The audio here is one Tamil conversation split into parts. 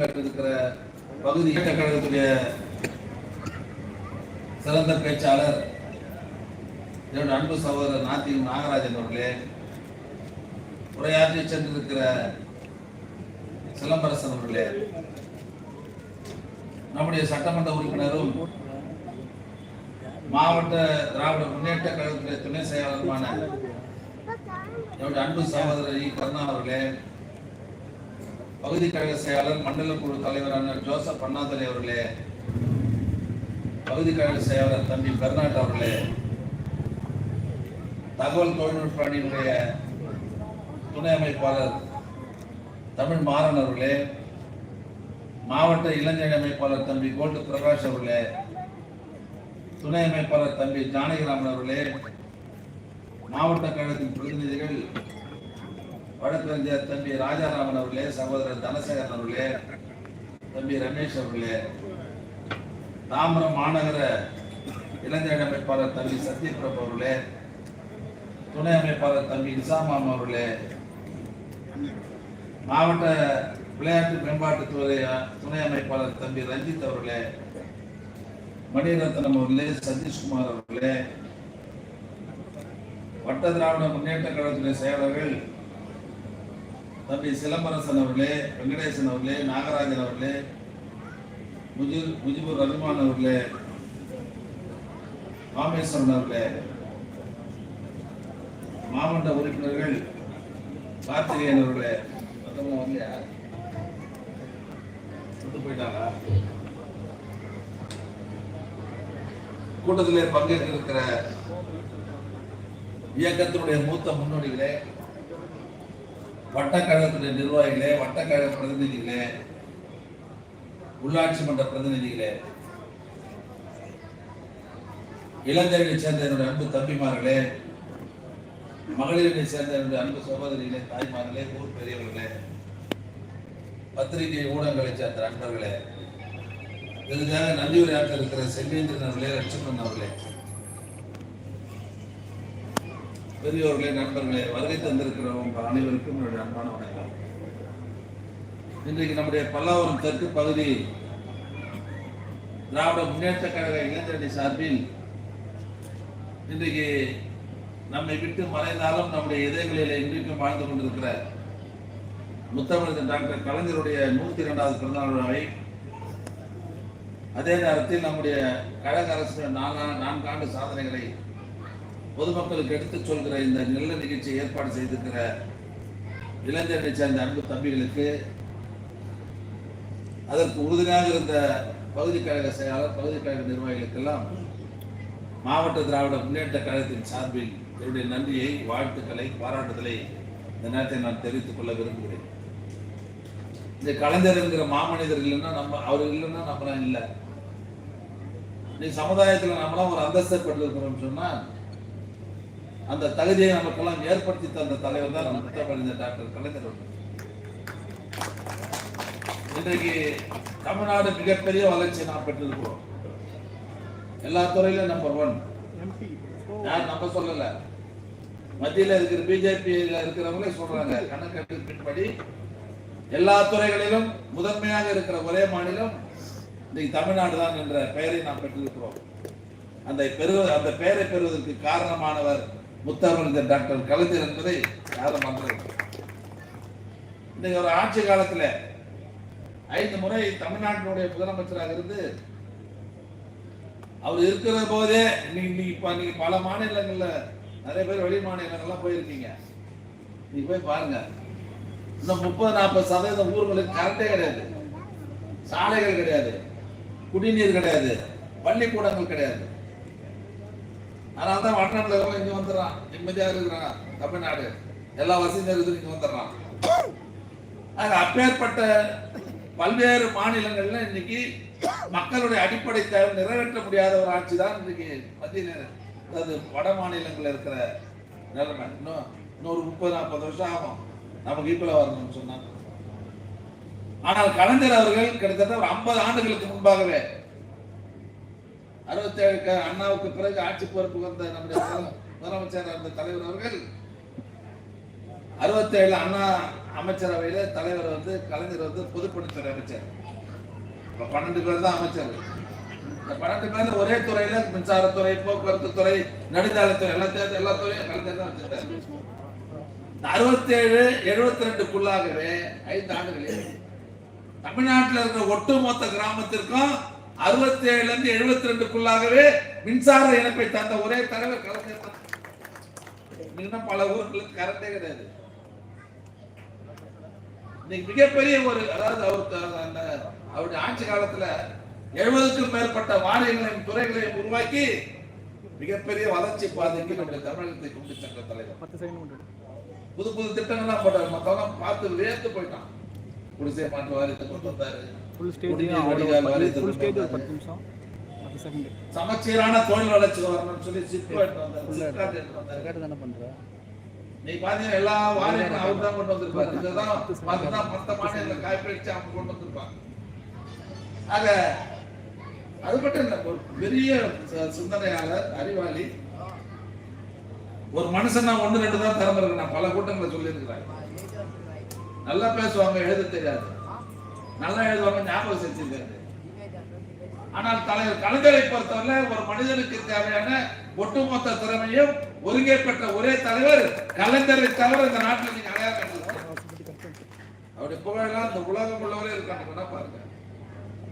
இருக்கிற பகுதி இயக்க கழகத்துடைய சிறந்த பேச்சாளர் என்னுடைய அன்பு சகோதரர் நாத்தி நாகராஜன் அவர்களே உரையாற்றி சென்றிருக்கிற சிலம்பரசன் அவர்களே நம்முடைய சட்டமன்ற உறுப்பினரும் மாவட்ட திராவிட முன்னேற்ற கழகத்துடைய துணை செயலாளருமான என்னுடைய அன்பு சகோதரர் கருணா அவர்களே பகுதி கழக செயலாளர் மண்டல குழு தலைவரான ஜோசப் அண்ணாதுரை அவர்களே பகுதி கழக செயலாளர் தம்பி பெர்னாட் அவர்களே தகவல் தொழில்நுட்ப அணியினுடைய துணை அமைப்பாளர் தமிழ் மாறன் அவர்களே மாவட்ட இளைஞர் அமைப்பாளர் தம்பி கோல்டு பிரகாஷ் அவர்களே துணை அமைப்பாளர் தம்பி ஜானகிராமன் அவர்களே மாவட்ட கழகத்தின் பிரதிநிதிகள் வழக்கறிஞர் தம்பி ராஜாராமன் அவர்களே சகோதரர் தனசேகரன் அவர்களே தம்பி ரமேஷ் அவர்களே தாம்பரம் மாநகர இளைஞர் அமைப்பாளர் தம்பி சத்யபிரபு அவர்களே துணை அமைப்பாளர் தம்பி நிசாமாம் அவர்களே மாவட்ட விளையாட்டு மேம்பாட்டுத்துறை துணை அமைப்பாளர் தம்பி ரஞ்சித் அவர்களே மணிரத்னம் அவர்களே சதீஷ்குமார் அவர்களே வட்ட திராவிட முன்னேற்ற கழகத்துடைய செயலர்கள் தம்பி சிலம்பரசன் அவர்களே வெங்கடேசன் அவர்களே நாகராஜன் அவர்களே முஜிர் முஜிபுர் ரஹ்மான் அவர்களே ராமேஸ்வரன் அவர்களே மாவட்ட உறுப்பினர்கள் கார்த்திகேயன் அவர்களே. மொத்தமா வரலையா போயிட்டாங்களா? கூட்டத்திலே பங்கேற்க இருக்கிற இயக்கத்தினுடைய மூத்த முன்னோடிகளே வட்டக்கழகத்துடைய நிர்வாகிகளே வட்டக்கழக பிரதிநிதிகளே உள்ளாட்சி மன்ற பிரதிநிதிகளே இளைஞர்களை சேர்ந்த என்னுடைய அன்பு தம்பிமார்களே மகளிரை சேர்ந்த என்னுடைய அன்பு சகோதரிகளே தாய்மார்களே ஊர் பெரியவர்களே பத்திரிகை ஊடகங்களை சேர்ந்த நண்பர்களே இதற்காக நன்றி உரையாற்ற இருக்கிற செல்வேந்திரன் அவர்களே லட்சுமணன் அவர்களே பெரியோர்களே நண்பர்களே வருகை தந்திருக்கிறவங்க அனைவருக்கும் என்னுடைய அன்பான வணக்கம். இன்றைக்கு நம்முடைய பல்லாவரம் தெற்கு பகுதி திராவிட முன்னேற்ற கழக இளைஞரணி சார்பில் இன்றைக்கு நம்மை விட்டு மறைந்தாலும் நம்முடைய இதயங்களில் இன்றைக்கும் வாழ்ந்து கொண்டிருக்கிற முத்தமிழ் டாக்டர் கலைஞருடைய நூத்தி இரண்டாவது பிறந்தநாள் விழாவை அதே நேரத்தில் நம்முடைய கழக அரசு நான்கா நான்காண்டு சாதனைகளை பொதுமக்களுக்கு எடுத்துச் சொல்கிற இந்த நல்ல நிகழ்ச்சியை ஏற்பாடு செய்திருக்கிற இளைஞர்களை சேர்ந்த அன்பு தம்பிகளுக்கு அதற்கு உறுதுணையாக இருந்த பகுதி கழக செயலாளர் பகுதி கழக நிர்வாகிகளுக்கெல்லாம் மாவட்ட திராவிட முன்னேற்ற கழகத்தின் சார்பில் என்னுடைய நன்றியை வாழ்த்துக்களை பாராட்டுதலை இந்த நேரத்தை நான் தெரிவித்துக் கொள்ள விரும்புகிறேன். இந்த கலைஞர் என்கிற மாமனிதர் இல்லைன்னா நம்ம அவர் இல்லைன்னா நம்மளாம் இல்லை. நீ சமுதாயத்துல நம்மளாம் ஒரு அந்தஸ்தை பெற்றிருக்கிறோம் சொன்னா அந்த தகுதியை நமக்கெல்லாம் ஏற்படுத்தி தந்த தலைவர் தான் நம்ம முத்தமிழ் டாக்டர் கலைஞர் அவர்கள். இன்றைக்கு தமிழ்நாடு மிகப்பெரிய வளர்ச்சி நாம் பெற்றிருக்கிறோம் எல்லா துறையிலும் நம்பர் ஒன் யார் நம்ம சொல்லல. மத்தியில இருக்கிற பிஜேபியில் இருக்கிறவங்களே சொல்றாங்க. கணக்கெடுப்பின்படி எல்லா துறைகளிலும் முதன்மையாக இருக்கிற ஒரே மாநிலம் இன்னைக்கு தமிழ்நாடு தான் என்ற பெயரை நாம் பெற்றிருக்கிறோம் அந்த பெரு அந்த பெயரை பெறுவதற்கு காரணமானவர் முத்தமிழர் டாக்டர் கலைஞர் என்பதை யாரும் மறந்துவிட இன்னைக்கு ஒரு ஆட்சி காலத்துல ஐந்து முறை தமிழ்நாட்டினுடைய முதலமைச்சராக இருந்து அவர் இருக்கிற போதே இன்னைக்கு இன்னைக்கு நீங்க பல மாநிலங்கள்ல நிறைய பேர் வெளி மாநிலங்கள்லாம் போயிருக்கீங்க. நீங்க போய் பாருங்க. இன்னும் முப்பது நாற்பது சதவீதம் ஊர்களுக்கு கரண்டே கிடையாது. சாலைகள் கிடையாது. குடிநீர் கிடையாது. பள்ளிக்கூடங்கள் கிடையாது. அதனால தான் வடநாட்டில் இருக்கிறவங்க இங்க வந்துடுறான். நிம்மதியாக இருக்கிறான். தமிழ்நாடு. எல்லா வசதியும் இருக்குது இங்க வந்துடுறான். ஆக அப்பேற்பட்ட பல்வேறு மாநிலங்கள்ல இன்னைக்கு மக்களுடைய அடிப்படை தேவை நிறைவேற்ற முடியாத ஒரு ஆட்சி தான் இன்னைக்கு மத்திய அதாவது வட மாநிலங்கள்ல இருக்கிற நிலைமை. இன்னும் இன்னொரு முப்பது நாற்பது வருஷம் ஆகும். நமக்கு ஈக்குவலா வரணும்னு சொன்னாங்க ஆனால் கலைஞர் அவர்கள் கிட்டத்தட்ட ஒரு ஐம்பது ஆண்டுகளுக்கு முன்பாகவே அறுபத்தேழு அண்ணாவுக்கு பிறகு ஆட்சி பொறுப்பு வந்த நம்முடைய முதலமைச்சர் அந்த தலைவர் அவர்கள் அறுபத்தேழு அண்ணா அமைச்சரவையில தலைவர் வந்து கலைஞர் வந்து பொதுப்பணித்துறை அமைச்சர். இப்ப பன்னெண்டு பேர் தான் அமைச்சர். இந்த பன்னெண்டு பேர்ல ஒரே துறையில மின்சாரத்துறை போக்குவரத்து துறை நெடுஞ்சாலைத்துறை எல்லாத்தையும் எல்லா துறையும் கலைஞர் தான் வச்சிருக்காரு. அறுபத்தேழு எழுபத்தி ரெண்டுக்குள்ளாகவே ஐந்து ஆண்டுகளில் தமிழ்நாட்டில் இருக்கிற ஒட்டுமொத்த கிராமத்திற்கும் அறுபத்தேழுல இருந்து எழுபத்தி ரெண்டுக்குள்ளாகவே மின்சார இணைப்பை தந்த ஒரே தலைவர் கலைஞர் தான். இன்னும் பல ஊர்களுக்கு கரண்டே கிடையாது. இன்னைக்கு மிகப்பெரிய ஒரு அதாவது அவருக்கு அந்த அவருடைய ஆட்சி காலத்துல எழுபதுக்கும் மேற்பட்ட வாரியங்களையும் துறைகளையும் உருவாக்கி மிகப்பெரிய வளர்ச்சி பாதைக்கு நம்முடைய தமிழகத்தை கொண்டு சென்ற தலைவர். புது புது திட்டங்கள்லாம் போட்டார். மத்தவங்க பார்த்து வியர்த்து போயிட்டான். குடிசை மாற்று வாரியத்தை கொண்டு வந்தாரு. சமச்சீரான தொழில் வளர்ச்சி வரணும்னு சொல்லி சிப்கோ எடுத்து வந்தாரு. நீ பாத்தீங்கன்னா எல்லா வாரியங்களும் அவர் தான் கொண்டு வந்திருப்பாரு. இதுதான் பார்த்தா மத்த மாநில காய்ப்பிடிச்சு அவங்க கொண்டு வந்திருப்பாங்க. ஆக அது மட்டும் இல்ல ஒரு பெரிய சிந்தனையாளர் அறிவாளி. ஒரு மனுஷனா ஒண்ணு ரெண்டு தான் நான் பல கூட்டங்களை சொல்லியிருக்கிறேன். நல்லா பேசுவாங்க எழுத தெரியாது. நல்லா எழுதுவாங்க ஞாபகம் செஞ்சிருக்காரு ஆனால் தலைவர் கலைஞரை பொறுத்தவரை ஒரு மனிதனுக்கு தேவையான ஒட்டுமொத்த திறமையும் ஒருங்கே பெற்ற ஒரே தலைவர் கலைஞரை தவிர இந்த நாட்டில் நீங்க அடையாளம் கண்டிருக்கீங்க. அவருடைய புகழெல்லாம் இந்த உலகம் உள்ளவரே இருக்காங்க கூட பாருங்க.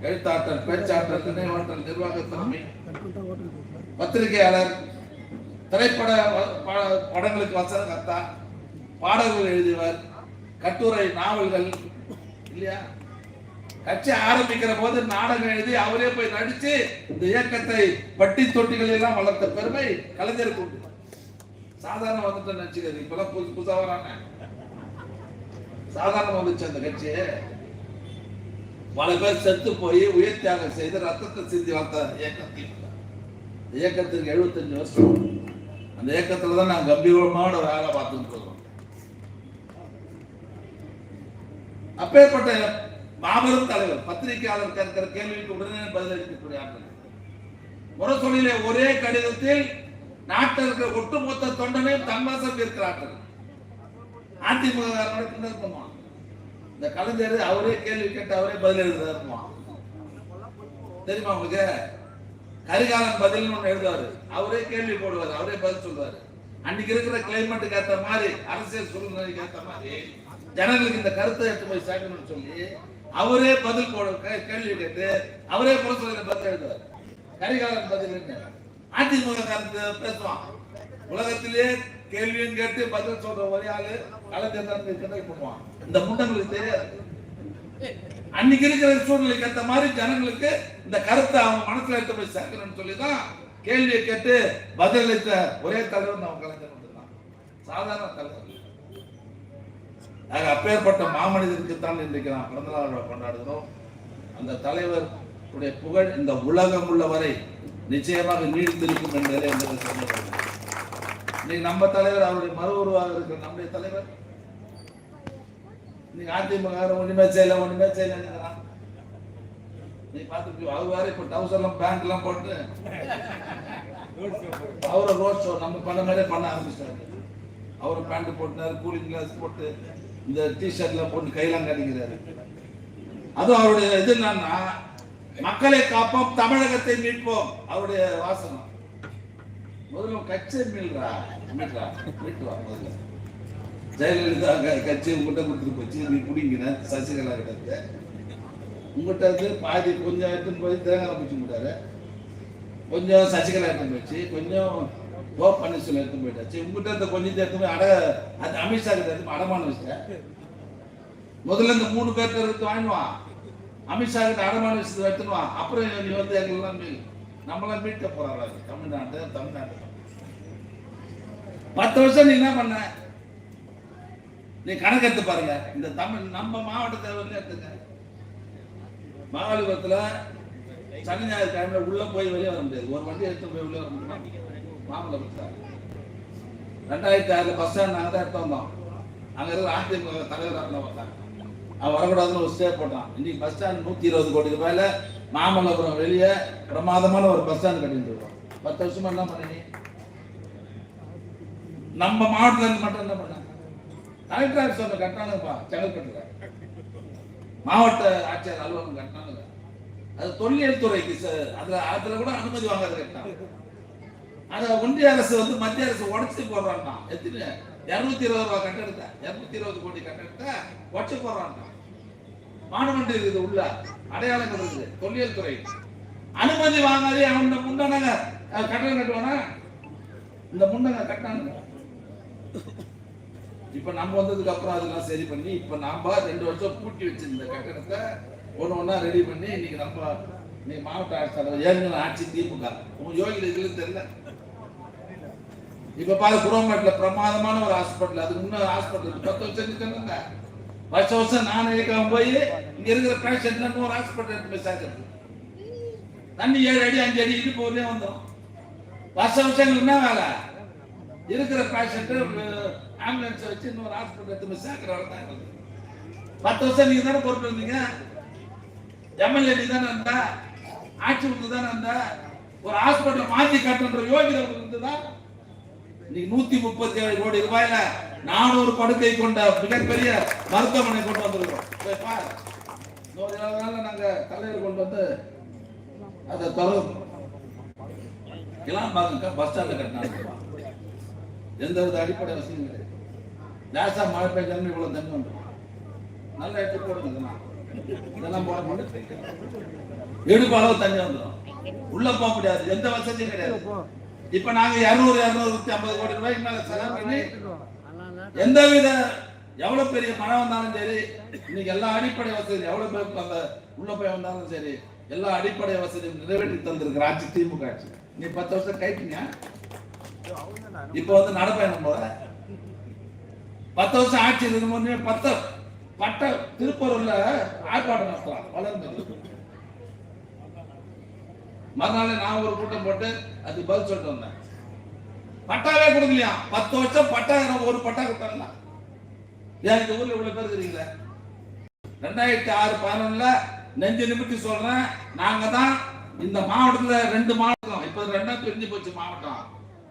எழுத்தாற்றல் பேச்சாற்றல் நினைவாற்றல் நிர்வாக திறமை பத்திரிகையாளர் திரைப்பட ப- படங்களுக்கு வசன கத்தா பாடல்கள் எழுதியவர் கட்டுரை நாவல்கள் இல்லையா? கட்சி ஆரம்பிக்கிற போது நாடகம் எழுதி அவரே போய் நடிச்சு இந்த இயக்கத்தை பட்டி தொட்டிகள் எல்லாம் வளர்த்த பெருமை கலைஞருக்கு உண்டு சாதாரண வந்துட்டு நினைச்சுக்கிறது இப்பெல்லாம் புதுசு புதுசா வராங்க. சாதாரண வந்துச்சு அந்த கட்சி பல பேர் செத்து போய் உயிர் தியாகம் செய்து ரத்தத்தை சிந்தி வளர்த்த இயக்கத்தில். திமுக. இந்த இயக்கத்துக்கு 75 வருஷம். அந்த இயக்கத்துல தான் நான் கம்பீரமான வேலை பார்த்துட்டு இருக்கோம். அப்பேற்பட்ட மாபெரும் தலைவர் பத்திரிகையாளர் கேட்கிற கேள்விக்கு உடனே பதிலளிக்கக்கூடிய ஆற்றல் முரசொலியிலே ஒரே கடிதத்தில் நாட்டில் இருக்கிற ஒட்டுமொத்த தொண்டனையும் தன்வசம் இருக்கிறார்கள். அதிமுக காரனோட இந்த கலைஞர் அவரே கேள்வி கேட்டு அவரே பதில் எழுதுறாருமா தெரியுமா உங்களுக்கு? கரிகாலன் பதில்னு ஒன்று எழுதுவாரு. அவரே கேள்வி போடுவார் அவரே பதில் சொல்லுவாரு அன்னைக்கு இருக்கிற கிளைமேட்டுக்கு ஏத்த மாதிரி அரசியல் சூழ்நிலைக்கு ஏற்ற மாதிரி ஜனங்களுக்கு இந்த கருத்தை எடுத்து போய் சேர்க்கணும்னு சொல்லி அவரே பதில் கேள்வி கேட்டு அவரே புரட்சியில பதில் எழுதுவார். கரிகாலன் பதில் அதிமுக காரத்து பேசுவான். உலகத்திலே கேள்வியும் கேட்டு பதில் சொல்ற ஒரே ஆளு கலைஞர் கிண்டல் பண்ணுவான். இந்த முண்டங்களுக்கு தெரியாது. அன்னைக்கு இருக்கிற சூழ்நிலைக்கு ஏற்ற மாதிரி ஜனங்களுக்கு இந்த கருத்தை அவங்க மனசுல எடுத்து போய் சேர்க்கணும்னு சொல்லி தான் கேள்வியை கேட்டு பதிலளித்த ஒரே தலைவர் நம்ம கலைஞர் மட்டும்தான். சாதாரண தலைவர். இல்ல. அப்பேற்பட்ட மாமனிதருக்குத்தான் இன்றைக்கு நான் பிறந்தநாள் விழா கொண்டாடுகிறோம். அந்த தலைவர் உடைய புகழ் இந்த உலகம் உள்ள வரை நிச்சயமாக நீடித்திருக்கும் என்பதில் எந்த சந்தேகம் இன்னைக்கு நம்ம தலைவர் அவருடைய மறு உருவாக இருக்கிற நம்முடைய தலைவர். நீ அதிமுக ஒண்ணுமே செய்யல ஒண்ணுமே செய்யல நீ பார்த்துட்டு அது வேற இப்போ டவுசர் எல்லாம் பேண்ட் எல்லாம் போட்டு அவரை ரோட் ஷோ நம்ம பண்ண மாதிரி பண்ண ஆரம்பிச்சிட்டாரு. அவரும் பேண்ட் போட்டுனாரு கூலிங் கிளாஸ் போட்டு இந்த டிஷர்ட்லாம் போட்டு கையெல்லாம் கட்டிக்கிறாரு. அதுவும் அவருடைய இது என்னன்னா மக்களை காப்போம் தமிழகத்தை மீட்போம். அவருடைய வாசனம் முதல்ல கட்சியை மீள்றா மீட்றா மீட்டு முதல்ல. ஜெயலலிதா கட்சி உங்ககிட்ட கொடுத்துட்டு போச்சு நீ குடிங்கின சசிகலா கிட்ட உங்கள்கிட்ட உங்ககிட்ட இருந்து பாதி கொஞ்சம் எடுத்துன்னு போய் தேங்காய் பிடிச்சி விட்டாரு கொஞ்சம் சசிகலா எடுத்து போச்சு கொஞ்சம் ஓ பன்னீர்செல்வம் எடுத்து போயிட்டாச்சு. உங்ககிட்ட இருந்த கொஞ்சத்தை எடுத்து போய் அட அந்த அமித்ஷா கிட்ட எடுத்து அடமான வச்சுட்டேன். முதல்ல இந்த மூணு பேர்த்த எடுத்து வாங்கிடுவான் அமித்ஷா கிட்ட அடமான விஷயத்தை எடுத்துடுவான் அப்புறம் நீ வந்து எங்கெல்லாம் மீ நம்மளாம் மீட்க போறாங்க தமிழ்நாடு தமிழ்நாடு. பத்து வருஷம் நீ என்ன பண்ண? நீ கணக்கு எடுத்து பாருங்க. இந்த தமிழ் நம்ம மாவட்டத்தை வந்து எடுத்துங்க மகாபலிபுரத்துல சனி ஞாயிறு டைம்ல உள்ள போய் வெளியே வர முடியாது. ஒரு வண்டி எடுத்து போய் உள்ள வர முடியுமா சார் ரெண்டாயிரத்தி ஆறுல பஸ் ஸ்டாண்ட் நாங்கள் தான் எடுத்து வந்தோம். அங்கே இருக்கிற அதிமுக தலைவர் அண்ணன் வந்தாங்க அவன் வரக்கூடாதுன்னு ஒரு ஸ்டே போட்டான். இன்னைக்கு பஸ் ஸ்டாண்ட் நூத்தி இருபது கோடி ரூபாயில மாமல்லபுரம் வெளியே பிரமாதமான ஒரு பஸ் ஸ்டாண்ட் கட்டிட்டு இருக்கோம். பத்து வருஷமா என்ன பண்ணி நம்ம மாவட்டத்தில் மட்டும் என்ன பண்ணாங்க கலெக்டர் ஆஃபீஸ் ஒன்று கட்டினாங்கப்பா செங்கல்பட்டுல. மாவட்ட ஆட்சியர் அலுவலகம் கட்டினாங்க அது தொல்லியல் துறைக்கு அதில் அதுல அதுல கூட அனுமதி வாங்காத கட்டினாங்க. அதை ஒன்றிய அரசு வந்து மத்திய அரசு உடச்சு போடுறான்டான் எத்தனை? இருநூத்தி இருபது ரூபா கட்டடத்தை? இருநூத்தி இருபது கோடி கட்டடத்தை உடச்சு போடுறான்டான் மானுமெண்ட் இருக்குது உள்ள அடையாளங்கள் இருக்குது தொல்லியல் துறை. அனுமதி வாங்காதே அவன் இந்த முண்டனங்க. கட்டணம் கட்டுவானா? இந்த முண்டங்க கட்டானுங்க இப்ப நம்ம வந்ததுக்கு அப்புறம் அதெல்லாம் சரி பண்ணி இப்ப நாம ரெண்டு வருஷம் பூட்டி வச்சிருந்த கட்டடத்தை ஒன்று ஒன்றா ரெடி பண்ணி இன்னைக்கு நம்ம இன்னைக்கு மாவட்ட ஆட்சியாளர் ஏற்கனவே ஆட்சி திமுக. உங்க யோகிகள் இதுல தெரியல. இப்ப பாரு குரோமேட்ல பிரமாதமான ஒரு ஹாஸ்பிட்டல் அதுக்கு முன்னாடி ஹாஸ்பிட்டல் பத்து வருஷம் இருக்குங்க வருஷம் வருஷம் நான் இருக்காம போய் இங்க இருக்கிற பேஷண்ட்ல ஒரு ஹாஸ்பிட்டல் எடுத்து போய் சேர்க்கறது. தண்ணி ஏழு அடி அஞ்சு அடி இடுப்பு ஒரே வந்துடும் வருஷம் வருஷம் என்ன வேலை? இருக்கிற பேஷண்ட் ஆம்புலன்ஸ் வச்சு இன்னொரு ஹாஸ்பிட்டல் எடுத்து போய் சேர்க்கிற வேலை தான் பத்து வருஷம் நீங்க தானே பொறுப்பு இருந்தீங்க எம்எல்ஏ நீ தானே இருந்தா ஆட்சி வந்து தானே இருந்தா ஒரு ஹாஸ்பிட்டல் மாத்தி கட்டுன்ற யோகிதா இருந்துதான் இன்னைக்கு நூத்தி முப்பத்தி ஏழு கோடி ரூபாயில நானூறு படுக்கை கொண்ட மிகப்பெரிய மருத்துவமனை கொண்டு வந்திருக்கோம் நாங்க தலைவர் கொண்டு வந்து அதை தரும் எல்லாம் பாருங்க பஸ் ஸ்டாண்ட்ல கட்டினாங்க. எந்த வித அடிப்படை வசதியும் கிடையாது லேசா மழை பெய்ஞ்சாலும் இவ்வளவு தண்ணி வந்துடும் நல்ல எடுத்து போடுங்க இதெல்லாம் இதெல்லாம் போட முடியும் இடுப்பு அளவு தண்ணி வந்துடும். உள்ள போக முடியாது. எந்த வசதியும் கிடையாது. இப்ப நாங்க இருநூறு இருநூறு ஐம்பது கோடி ரூபாய்க்கு மேல செலவு பண்ணி எந்த வித எவ்வளவு பெரிய மழை வந்தாலும் சரி இன்னைக்கு எல்லா அடிப்படை வசதி எவ்வளவு பேருக்கு அந்த உள்ள போய் வந்தாலும் சரி எல்லா அடிப்படை வசதியும் நிறைவேற்றி தந்திருக்கிற ஆட்சி திமுக ஆட்சி. நீ பத்து வருஷம் கைட்டீங்க இப்ப வந்து நடைபயணம் போற பத்து வருஷம் ஆட்சி இருக்கும்போது பத்து பட்ட திருப்பூர்ல ஆர்ப்பாட்டம் நடத்தலாம் வளர்ந்து. மறுநாள் நான் ஒரு கூட்டம் போட்டு அது பதில் சொல்லிட்டு வந்தேன். பட்டாவே கொடுக்கலையா? பத்து வருஷம் பட்டா ஒரு பட்டா கொடுத்தாங்களா ஏன் இந்த ஊர்ல இவ்வளவு பேர் இருக்கிறீங்களே ரெண்டாயிரத்தி ஆறு பதினொன்னுல நெஞ்சு நிமித்தி சொல்றேன். நாங்க தான் இந்த மாவட்டத்துல ரெண்டு மாவட்டம். இப்ப ரெண்டா பிரிஞ்சு போச்சு மாவட்டம்.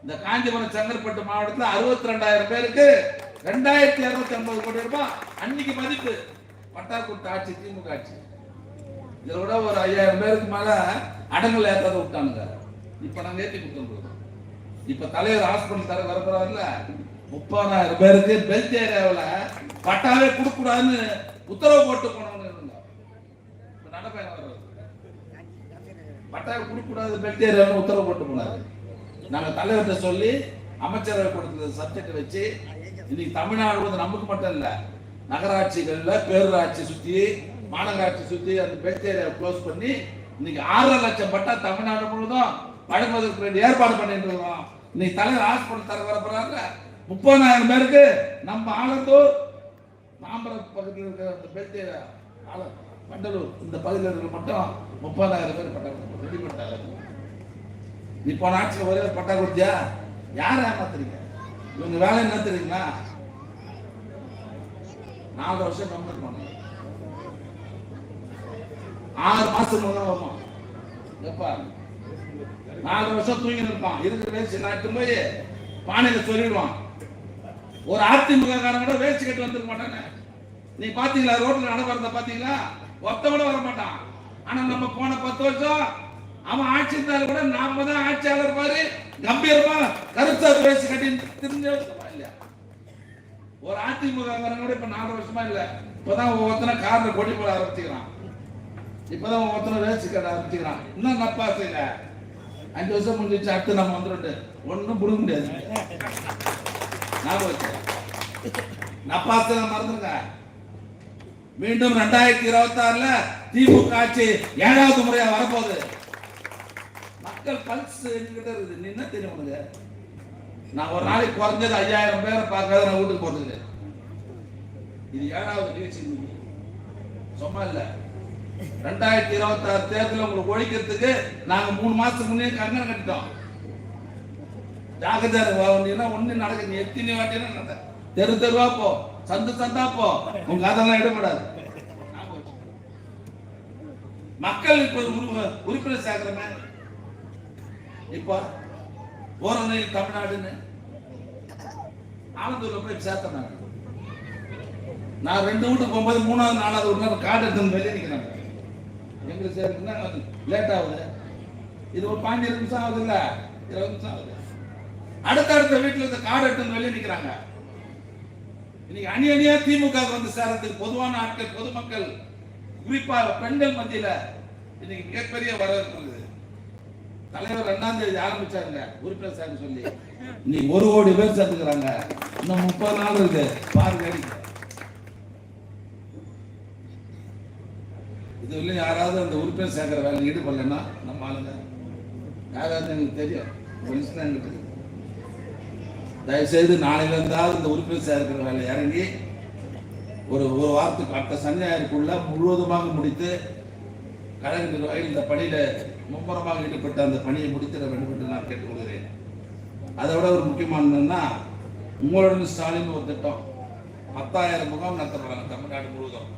இந்த காஞ்சிபுரம் செங்கற்பட்டு மாவட்டத்துல அறுபத்தி ரெண்டாயிரம் பேருக்கு ரெண்டாயிரத்தி இருநூத்தி ஐம்பது கோடி ரூபாய் அன்னைக்கு மதிப்பு. பட்டா கொடுத்த ஆட்சி திமுக ஆட்சி. இதுல விட ஒரு ஐயாயிரம் பேருக்கு மேல அடங்கல் ஏத்தாத விட்டானுங்க. இப்ப நாங்க ஏற்றி கொடுத்துருக்கோம் இப்ப தலைவர் ஹாஸ்பிட்டல் தர வரப்போறாருல முப்பதாயிரம் பேருக்கு பெல்ட் ஏரியாவில் பட்டாவே கொடுக்கூடாதுன்னு உத்தரவு போட்டு போனவங்க இருந்தாங்க நடப்பயணம் வர்றது? பட்டாவை கொடுக்கூடாது பெல்ட் ஏரியாவில் உத்தரவு போட்டு போனாரு. நாங்க தலைவர்கிட்ட சொல்லி அமைச்சரவை கொடுத்த சப்ஜெக்ட் வச்சு இன்னைக்கு தமிழ்நாடு வந்து நமக்கு மட்டும் இல்லை நகராட்சிகள்ல பேரூராட்சி சுத்தி மாநகராட்சி சுத்தி அந்த பெல்ட் ஏரியாவை க்ளோஸ் பண்ணி இன்னைக்கு ஆறரை லட்சம் பட்டா தமிழ்நாடு முழுவதும் வழங்குவதற்கு வேண்டிய ஏற்பாடு பண்ணிட்டு இருக்கோம் இன்னைக்கு தலைவர் ஹாஸ்பிட்டல் தர வரப்படுறாங்க முப்பதாயிரம் பேருக்கு நம்ம ஆலத்தூர் மாம்பரம் பகுதியில் இருக்கிற அந்த பெல்ட் ஆல மண்டலூர் இந்த பகுதியில் இருக்கிற மட்டும் முப்பதாயிரம் பேர் பட்டா ரெடி பண்ணிட்டாங்க. நீ போன ஆட்சியில் ஒரே பட்டா கொடுத்தியா? யார் ஏமாத்துறீங்க? இவங்க வேலை என்ன தெரியுங்களா? நாலு வருஷம் கம்பெனி பண்ணுங்க ஆறு மாசம் தான் வருமா எப்பா? நாலு வருஷம் தூங்கி இருப்பான். இருக்கிற வேஸ்ட் நாட்டு போய் பானையில சொல்லிடுவான். ஒரு அதிமுக காரன் கூட வேஸ்ட் கட்டு வந்துருக்க மாட்டானே. நீ பாத்தீங்களா? ரோட்ல நடக்கிறத பாத்தீங்களா? ஒத்த கூட வர மாட்டான். ஆனா நம்ம போன பத்து வருஷம் அவன் ஆட்சி இருந்தாலும் கூட நாம தான் ஆட்சியாளர் பாரு. கம்பீரமா கருத்தா வேஸ்ட் கட்டி திரும்பி இல்லையா? ஒரு அதிமுக காரன் கூட இப்ப நாலு வருஷமா இல்ல. இப்பதான் ஒவ்வொருத்தன கார்ல கொடி போட ஆரம்பிச்சுக்கிறான். இப்பதான் ஒருத்தனை வேஸ்ட் கட்ட ஆரம்பிச்சுக்கிறான். இன்னும் நப்பா செய்யல. அஞ்சு வருஷம் முடிஞ்சிச்சு அடுத்து நம்ம வந்துட்டு ஒன்றும் புடுங்க முடியாது. ஞாபகம் நப்பாசை மறந்துருங்க. மீண்டும் ரெண்டாயிரத்தி இருபத்தி ஆறுல திமுக ஆட்சி ஏழாவது முறையா வரப்போகுது. மக்கள் பல்ஸ் என்கிட்ட இருக்குது. நீ என்ன தெரியும் உனக்கு? நான் ஒரு நாளைக்கு குறைஞ்சது ஐயாயிரம் பேரை பார்க்காத நான் வீட்டுக்கு போறதுக்கு. இது ஏழாவது நிகழ்ச்சி சும்மா இல்லை. ரெண்டாயிரத்தி இருபத்தி ஆறு தேர்தல் உங்களுக்கு ஒழிக்கிறதுக்கு நாங்க மூணு மாசத்துக்கு முன்னே கங்கணம் கட்டிட்டோம். ஜாகிரதா வந்தீங்கன்னா ஒண்ணு நடக்க நீ எத்தனை வாட்டினா நடந்த தெரு தெருவா போ சந்து சந்தா போ. உங்க அதெல்லாம் இடப்படாது. மக்கள் இப்ப உறுப்பினர் சேர்க்கிறமே இப்போ ஓரணையில் தமிழ்நாடுன்னு ஆனந்தூர்ல போய் சேர்த்தேன் நான். ரெண்டு வீட்டுக்கு போகும்போது மூணாவது நாலாவது வீட்டுல காட்டு எடுத்து வெளியே நிற்கிறாங்க எங்களுக்கு சேர்க்குன்னா லேட் ஆகுது. இது ஒரு பாஞ்சு நிமிஷம் ஆகுது இல்ல இருபது நிமிஷம் ஆகுது. அடுத்த அடுத்த வீட்டுல இந்த கார்டு எடுத்து வெளியே நிக்கிறாங்க. இன்னைக்கு அணி அணியா திமுக வந்து சேரத்துக்கு பொதுவான ஆட்கள் பொதுமக்கள் குறிப்பா பெண்கள் மத்தியில இன்னைக்கு மிகப்பெரிய வரவேற்பு இருக்குது. தலைவர் ரெண்டாம் தேதி ஆரம்பிச்சாங்க உறுப்பினர் சார் சொல்லி. இன்னைக்கு ஒரு கோடி பேர் சேர்த்துக்கிறாங்க. இன்னும் முப்பது நாள் இருக்கு. பாருங்க இது யாராவது அந்த உறுப்பினர் சேர்க்கிற வேலையில் ஈடுபடலைன்னா நம்ம ஆளுங்க. யாராவது எனக்கு தெரியும். ஒரு தான் எங்கிட்ட தயவுசெய்து நாளையில இந்த உறுப்பினர் சேர்க்கிற வேலை இறங்கி ஒரு ஒரு வாரத்துக்கு அடுத்த சனி முழுவதுமாக முடித்து கழக நிர்வாகிகள் இந்த பணியில மும்முரமாக ஈடுபட்ட அந்த பணியை முடித்திட வேண்டும் என்று நான் கேட்டுக்கொள்கிறேன். அதை விட ஒரு முக்கியமானதுன்னா உங்களுடன் ஸ்டாலின் ஒரு திட்டம். பத்தாயிரம் முகாம் நடத்தப்படுறாங்க தமிழ்நாடு முழுவதும்.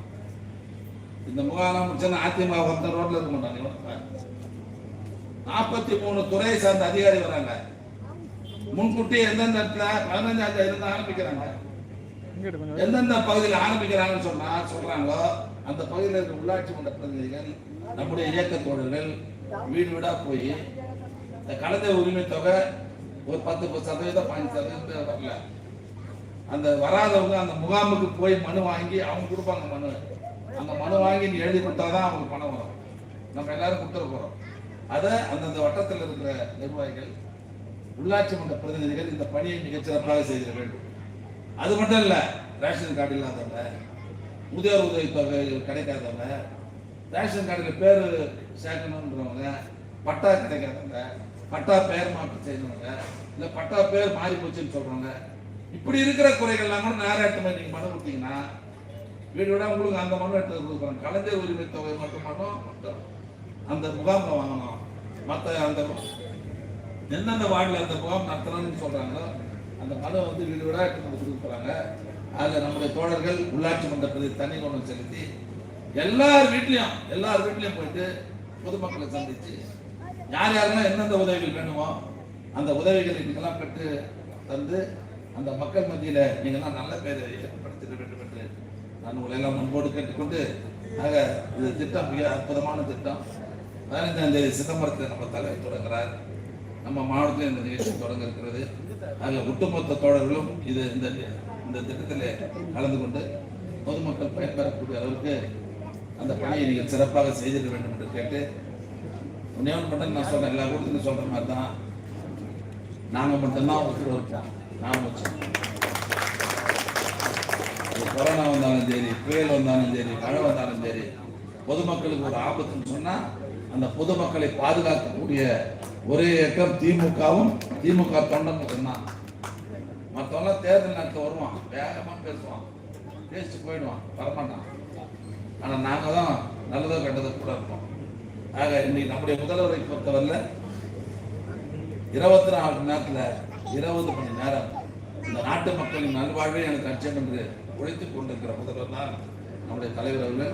இந்த முகாலாம் முடிச்சா அதிமுக வந்த ரோட்ல இருக்க மாட்டாங்க நாற்பத்தி மூணு துறையை சார்ந்த அதிகாரி வராங்க. முன்கூட்டியே எந்தெந்த இடத்துல பதினஞ்சாம் தேதி இருந்து ஆரம்பிக்கிறாங்க. எந்தெந்த பகுதியில் ஆரம்பிக்கிறாங்கன்னு சொன்னா சொல்றாங்களோ அந்த பகுதியில் இருக்க உள்ளாட்சி மன்ற பிரதிநிதிகள் நம்முடைய இயக்க தோழர்கள் வீடு வீடா போய் இந்த கலந்த உரிமை தொகை ஒரு பத்து சதவீதம் பதினஞ்சு சதவீதம் வரல. அந்த வராதவங்க அந்த முகாமுக்கு போய் மனு வாங்கி அவங்க கொடுப்பாங்க மனு. அந்த மனு வாங்கி நீ எழுதி கொடுத்தாதான் அவங்களுக்கு பணம் வரும். நம்ம எல்லாரும் கொடுத்துட போறோம். அதை அந்தந்த வட்டத்தில் இருக்கிற நிர்வாகிகள் உள்ளாட்சி மன்ற பிரதிநிதிகள் இந்த பணியை மிகச்சிறப்பாக செய்திட வேண்டும். அது மட்டும் இல்லை ரேஷன் கார்டு இல்லாதவங்க முதியோர் உதவி தொகை கிடைக்காதவங்க ரேஷன் கார்டில் பேர் சேர்க்கணுன்றவங்க பட்டா கிடைக்காதவங்க பட்டா பெயர் மாற்றம் செய்யணுங்க இல்லை பட்டா பேர் மாறி போச்சுன்னு சொல்கிறவங்க இப்படி இருக்கிற குறைகள்லாம் கூட நேராட்டமாக நீங்கள் மனு கொடுத்தீங்கன்னா வீடு உங்களுக்கு அந்த மனு எடுத்து கொடுக்குறோம் கலைஞர் உரிமை தொகை மட்டும் மட்டும் மட்டும் அந்த முகாம்ல வாங்கணும். மற்ற அந்த எந்தெந்த வார்டில் அந்த முகாம் நடத்தணும்னு சொல்கிறாங்களோ அந்த மனு வந்து வீடு வீடாக எடுத்து வந்து கொடுக்குறாங்க அதில் நம்முடைய தோழர்கள் உள்ளாட்சி மன்றத்தில் தனி கொண்டு செலுத்தி எல்லார் வீட்லேயும் எல்லார் வீட்லேயும் போயிட்டு பொதுமக்களை சந்தித்து யார் யாரெல்லாம் எந்தெந்த உதவிகள் வேணுமோ அந்த உதவிகளை நீங்களாம் பெற்று தந்து அந்த மக்கள் மத்தியில் நீங்கள்லாம் நல்ல பேரை ஏற்படுத்திட வேண்டும் நான் உங்களை எல்லாம் முன்போடு கேட்டுக்கொண்டு ஆக இது திட்டம் மிக அற்புதமான திட்டம். பதினைஞ்சாம் தேதி சிதம்பரத்தில் நம்ம தலைவர் தொடங்குறார். நம்ம மாவட்டத்தில் இந்த நிகழ்ச்சி தொடங்க இருக்கிறது ஆக ஒட்டுமொத்த தோழர்களும் இது இந்த இந்த திட்டத்தில் கலந்து கொண்டு பொதுமக்கள் பயன்பெறக்கூடிய அளவுக்கு அந்த பணியை நீங்கள் சிறப்பாக செய்திட வேண்டும் என்று கேட்டு உன்னே ஒன்று மட்டும் நான் சொல்கிறேன் எல்லா கூட்டத்திலும் சொல்கிற மாதிரி தான். நாங்கள் மட்டும்தான் ஒருத்தர் இருப்போம் நான் வச்சோம் கொரோனா வந்தாலும் சரி புயல் வந்தாலும் சரி மழை வந்தாலும் சரி பொதுமக்களுக்கு ஒரு ஆபத்துன்னு சொன்னா அந்த பொதுமக்களை பாதுகாக்கக்கூடிய ஒரே இயக்கம் திமுகவும் திமுக தொண்டன் சொன்னான் மற்றவெல்லாம் தேர்தல் நேரத்தில் வருவான் வேகமா பேசுவான் பேசிட்டு போயிடுவான் வரமாட்டான். ஆனா நாங்கள் தான் நல்லதோ கெட்டதோ கூட இருப்போம். ஆக இன்னைக்கு நம்முடைய முதல்வரை பொறுத்தவரையில் இருபத்தி நாலு மணி நேரத்துல இருபது மணி நேரம் இந்த நாட்டு மக்களின் நல்வாழ்வே எனக்கு அச்சம் என்று உழைத்துக் கொண்டிருக்கிற முதல்வர் தான் நம்முடைய தலைவர் அவர்கள்.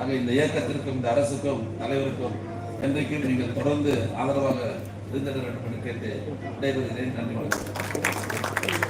ஆக இந்த இயக்கத்திற்கும் இந்த அரசுக்கும் தலைவருக்கும் என்றைக்கும் நீங்கள் தொடர்ந்து ஆதரவாக இருந்திட வேண்டும் என்று கேட்டு விடைபெறுகிறேன். நன்றி. வணக்கம்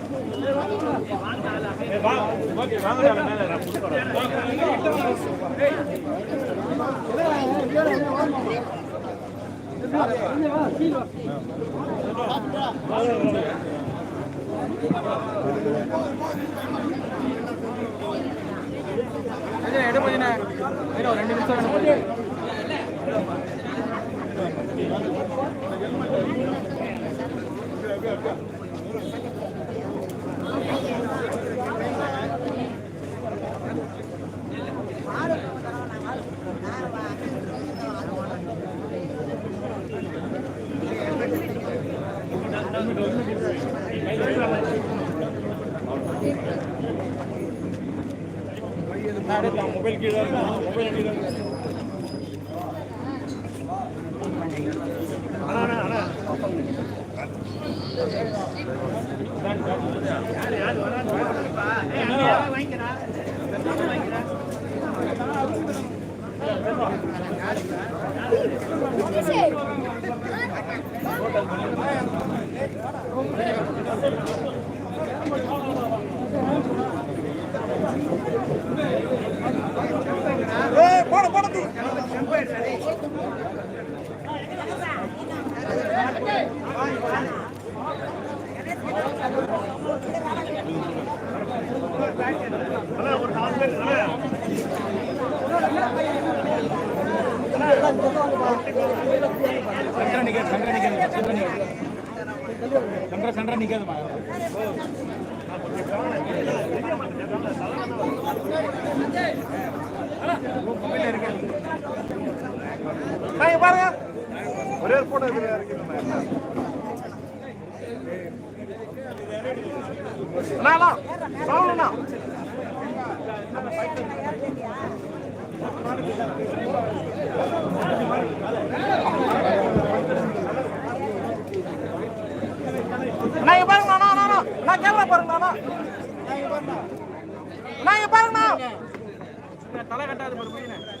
போங்க போங்க போங்க எடுப்பதினா ரெண்டு நிமிஷம் மொபைல் கீழே மொபைல் கீழே போட போட தூ சண்டை சண்டை நிக்காதுமா நான் இங்க பாருங்க ஒரே ஒரு போட்டோ இதுல இறக்கிடுங்க அண்ணா அண்ணா சாவலண்ணா அண்ணா நான் பாருங்க அண்ணா அண்ணா அண்ணா. நான் கேமரா பாருங்க அண்ணா. அண்ணா இங்க தலை கட்டாது பாருங்க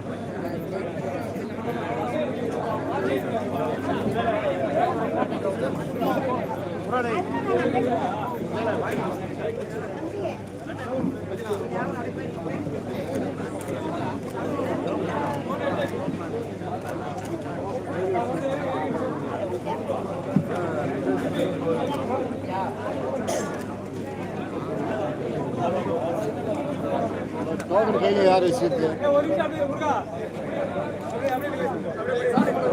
கையில் யார் வச்சுட்டு